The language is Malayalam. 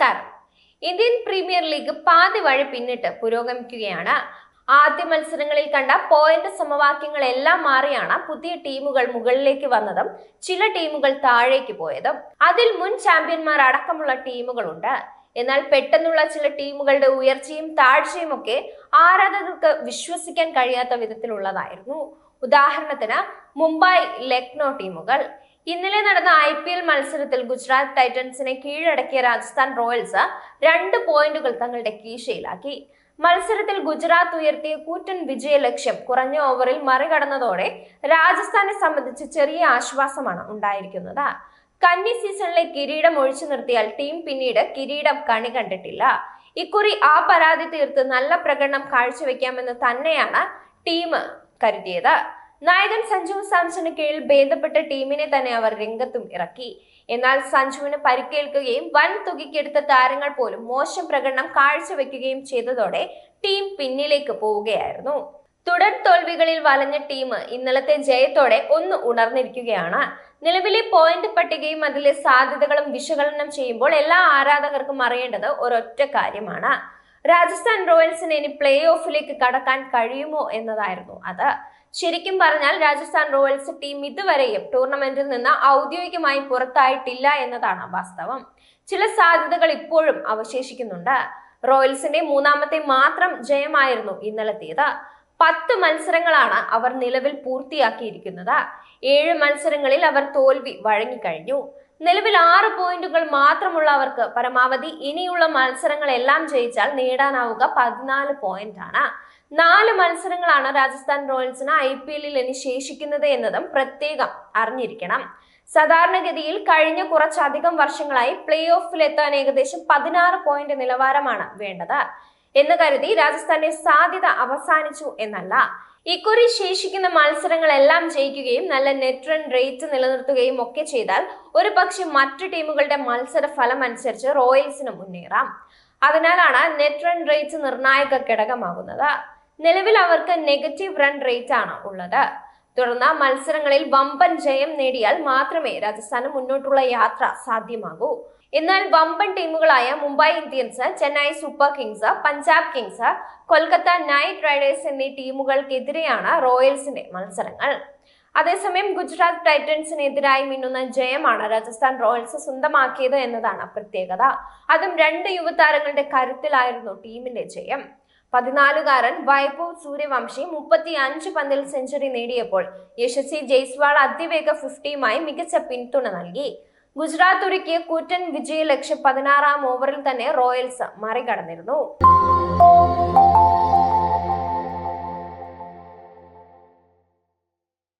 നമസ്കാരം. ഇന്ത്യൻ പ്രീമിയർ ലീഗ് പാതി വഴി പിന്നിട്ട് പുരോഗമിക്കുകയാണ്. ആദ്യ മത്സരങ്ങളിൽ കണ്ട പോയിന്റ് സമവാക്യങ്ങളെല്ലാം മാറിയാണ് പുതിയ ടീമുകൾ മുകളിലേക്ക് വന്നതും ചില ടീമുകൾ താഴേക്ക് പോയതും. അതിൽ മുൻ ചാമ്പ്യന്മാർ അടക്കമുള്ള ടീമുകളുണ്ട്. എന്നാൽ പെട്ടെന്നുള്ള ചില ടീമുകളുടെ ഉയർച്ചയും താഴ്ചയും ഒക്കെ ആരാധകർക്ക് വിശ്വസിക്കാൻ കഴിയാത്ത വിധത്തിലുള്ളതായിരുന്നു. ഉദാഹരണത്തിന് മുംബൈ ലക്നോ ടീമുകൾ. ഇന്നലെ നടന്ന ഐ പി എൽ മത്സരത്തിൽ ഗുജറാത്ത് ടൈറ്റൻസിനെ കീഴടക്കിയ രാജസ്ഥാൻ റോയൽസ് രണ്ട് പോയിന്റുകൾ തങ്ങളുടെ കീശയിലാക്കി. മത്സരത്തിൽ ഗുജറാത്ത് ഉയർത്തിയ കൂറ്റൻ വിജയ ലക്ഷ്യം കുറഞ്ഞ ഓവറിൽ മറികടന്നതോടെ രാജസ്ഥാനെ സംബന്ധിച്ച് ചെറിയ ആശ്വാസമാണ് ഉണ്ടായിരിക്കുന്നത്. കന്നി സീസണിലെ കിരീടം ഒഴിച്ചു നിർത്തിയാൽ ടീം പിന്നീട് കിരീടം കണി കണ്ടിട്ടില്ല. ഇക്കുറി ആ പരാതി തീർത്ത് നല്ല പ്രകടനം കാഴ്ചവെക്കാമെന്ന് തന്നെയാണ് ടീം കരുതിയത്. നായകൻ സഞ്ജു സാംസണ് കീഴിൽ ഭേദപ്പെട്ട ടീമിനെ തന്നെ അവർ രംഗത്തും ഇറക്കി. എന്നാൽ സഞ്ജുവിന് പരിക്കേൽക്കുകയും വൻ തുകയ്ക്കെടുത്ത താരങ്ങൾ പോലും മോശം പ്രകടനം കാഴ്ചവെക്കുകയും ചെയ്തതോടെ ടീം പിന്നിലേക്ക് പോവുകയായിരുന്നു. തുടർ തോൽവികളിൽ വലഞ്ഞ ടീം ഇന്നലത്തെ ജയത്തോടെ ഒന്ന് ഉണർന്നിരിക്കുകയാണ്. നിലവിലെ പോയിന്റ് പട്ടികയും അതിലെ സാധ്യതകളും വിശകലനം ചെയ്യുമ്പോൾ എല്ലാ ആരാധകർക്കും അറിയേണ്ടത് ഒരൊറ്റ കാര്യമാണ്. രാജസ്ഥാൻ റോയൽസിന് ഇനി പ്ലേ ഓഫിലേക്ക് കടക്കാൻ കഴിയുമോ എന്നതായിരുന്നു അത്. ശരിക്കും പറഞ്ഞാൽ രാജസ്ഥാൻ റോയൽസ് ടീം ഇതുവരെയും ടൂർണമെന്റിൽ നിന്ന് ഔദ്യോഗികമായി പുറത്തായിട്ടില്ല എന്നതാണ് വാസ്തവം. ചില സാധ്യതകൾ ഇപ്പോഴും അവശേഷിക്കുന്നുണ്ട്. റോയൽസിന്റെ മൂന്നാമത്തെ മാത്രം ജയമായിരുന്നു ഇന്നലത്തേത്. പത്ത് മത്സരങ്ങളാണ് അവർ നിലവിൽ പൂർത്തിയാക്കിയിരിക്കുന്നത്. ഏഴ് മത്സരങ്ങളിൽ അവർ തോൽവി വഴങ്ങിക്കഴിഞ്ഞു. നിലവിൽ ആറ് പോയിന്റുകൾ മാത്രമുള്ള അവർക്ക് പരമാവധി ഇനിയുള്ള മത്സരങ്ങളെല്ലാം ജയിച്ചാൽ നേടാനാവുക പതിനാല് പോയിന്റ് ആണ് നാല് മത്സരങ്ങളാണ് രാജസ്ഥാൻ റോയൽസിന് ഐ പി എല്ലിൽ ഇനി ശേഷിക്കുന്നത് എന്നതും പ്രത്യേകം അറിഞ്ഞിരിക്കണം. സാധാരണഗതിയിൽ കഴിഞ്ഞ കുറച്ചധികം വർഷങ്ങളായി പ്ലേ ഓഫിൽ എത്താൻ ഏകദേശം പതിനാറ് പോയിന്റ് നിലവാരമാണ് വേണ്ടത്. എന്ന് കരുതി രാജസ്ഥാന്റെ സാധ്യത അവസാനിച്ചു എന്നല്ല. ഇക്കുറി ശേഷിക്കുന്ന മത്സരങ്ങളെല്ലാം ജയിക്കുകയും നല്ല നെറ്റ് റൺ റേറ്റ് നിലനിർത്തുകയും ഒക്കെ ചെയ്താൽ ഒരു പക്ഷെ മറ്റു ടീമുകളുടെ മത്സര ഫലം അനുസരിച്ച് റോയൽസിന് മുന്നേറാം. അതിനാലാണ് നെറ്റ് റൺ റേറ്റ് നിർണായക ഘടകമാകുന്നത്. നിലവിൽ അവർക്ക് നെഗറ്റീവ് റൺ റേറ്റ് ആണ് ഉള്ളത്. തുടർന്ന് മത്സരങ്ങളിൽ വമ്പൻ ജയം നേടിയാൽ മാത്രമേ രാജസ്ഥാന് മുന്നോട്ടുള്ള യാത്ര സാധ്യമാകൂ. എന്നാൽ വമ്പൻ ടീമുകളായ Mumbai Indians Chennai Super Kings Punjab Kings Kolkata Knight Riders എന്നീ ടീമുകൾക്കെതിരെയാണ് റോയൽസിന്റെ മത്സരങ്ങൾ. അതേസമയം ഗുജറാത്ത് ടൈറ്റൻസിനെതിരായി മിന്നുന്ന ജയമാണ് രാജസ്ഥാൻ റോയൽസ് സ്വന്തമാക്കിയത് എന്നതാണ് പ്രത്യേകത. അതും രണ്ട് യുവതാരങ്ങളുടെ കരുത്തിലായിരുന്നു ടീമിന്റെ ജയം. പതിനാലുകാരൻ വൈഭവ് സൂര്യവംശി മുപ്പത്തി അഞ്ച് പന്തിൽ സെഞ്ചുറി നേടിയപ്പോൾ യശസ്വി ജയ്സ്വാൾ അതിവേഗ ഫിഫ്റ്റിയുമായി മികച്ച പിന്തുണ നൽകി. ഗുജറാത്ത് ഒരുക്കിയ കൂറ്റൻ വിജയ ലക്ഷ്യം പതിനാറാം ഓവറിൽ തന്നെ റോയൽസ് മറികടന്നിരുന്നു.